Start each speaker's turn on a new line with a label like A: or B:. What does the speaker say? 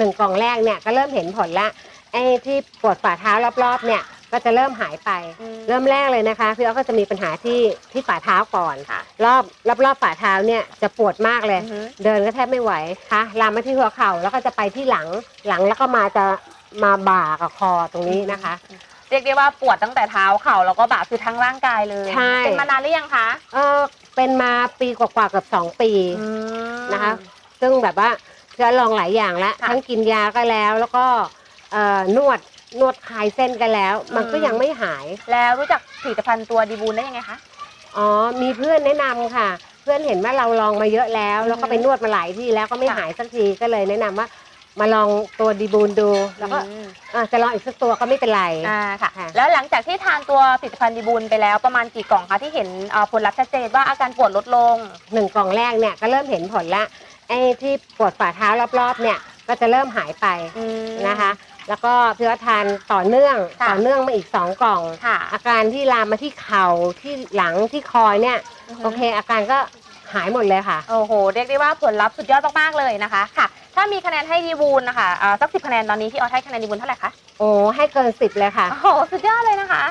A: หนึ่งกล่องแรกเนี่ยก็เริ่มเห็นผลละไอ้ที่ปวดฝ่าเท้ารอบๆเนี่ยก็จะเริ่มหายไป
B: อืม
A: เริ่มแรกเลยนะคะพี่อ้อก็จะมีปัญหาที่ที่ฝ่าเท้าก่อน
B: ค่ะ
A: รอบรอบรอบฝ่าเท้าเนี่ยจะปวดมากเลย
B: อือฮึ
A: เดินก็แทบไม่ไหวค่ะลามมาที่หัวเข่าแล้วก็จะไปที่หลังหลังแล้วก็มาจะมาบ่ากับคอตรงนี้นะคะ
B: เรียกได้ว่าปวดตั้งแต่เท้าเข่าแล้วก็บ่าคือทั้งร่างกายเลย
A: ใช่
B: เป็นมานานหรือยังคะ
A: เออเป็นมาปีกว่าๆเกับสองปี
B: อืม
A: นะคะ ซึ่งแบบว่า จะลองหลายอย่างแล้ว
B: ค่ะ
A: ทั้งกินยาก็แล้ว แล้วก็เอ่อนวดนวดคลายเส้นกันแล้ว มันก็
B: อืม
A: ยังไม่หาย
B: แล้วรู้จักผลิตภัณฑ์ตัวดีบูนได้ยังไงคะ
A: อ๋อ มีเพื่อนแนะนำค่ะ เพื่อนเห็นว่าเราลองมาเยอะแล้ว
B: อือฮึ
A: แล้วก็ไปนวดมาหลายที่แล้วก็ไม่
B: ค่ะ
A: หายสักทีก็เลยแนะนำว่า มาลองตัวดีบูนดู แล้วก็
B: อืม
A: อะจะลองอีกสักตัวก็ไม่เป็นไร
B: อ่าค่ะ
A: ค่ะ
B: แล้วหลังจากที่ทานตัวผลิตภัณฑ์ดีบูนไปแล้วประมาณกี่กล่องคะที่เห็นเอ่อผลลัพธ์ชัดเจนว่าอาการปวดลดลง
A: หนึ่งกล่องแรกเนี่ยก็เริ่มเห็นผลละ ไอ้ที่ปวดฝ่าเท้ารอบๆเนี่ยก็จะเริ่มหายไป
B: อืม
A: นะคะ แล้วก็พี่ว่าทานต่อเนื่อง
B: ค่ะ
A: ต่อเนื่องมาอีกสองกล่อง
B: ค่ะ
A: อาการที่ลามมาที่เข่าที่หลังที่คอยเนี่ย
B: อือฮึ
A: โอเค อาการก็หายหมดเลยค่ะ
B: โอ้โห เรียกได้ว่าผลลัพธ์สุดยอดมากๆเลยนะคะค่ะ ถ้ามีคะแนนให้ดีบูนนะคะเอ่อสักสิบคะแนนตอนนี้พี่ออสให้คะแนนดีบูนเท่าไหร่คะ
A: โอ้ให้เกินสิบเลยค่ะ
B: โอ้โห สุดยอดเลยนะคะ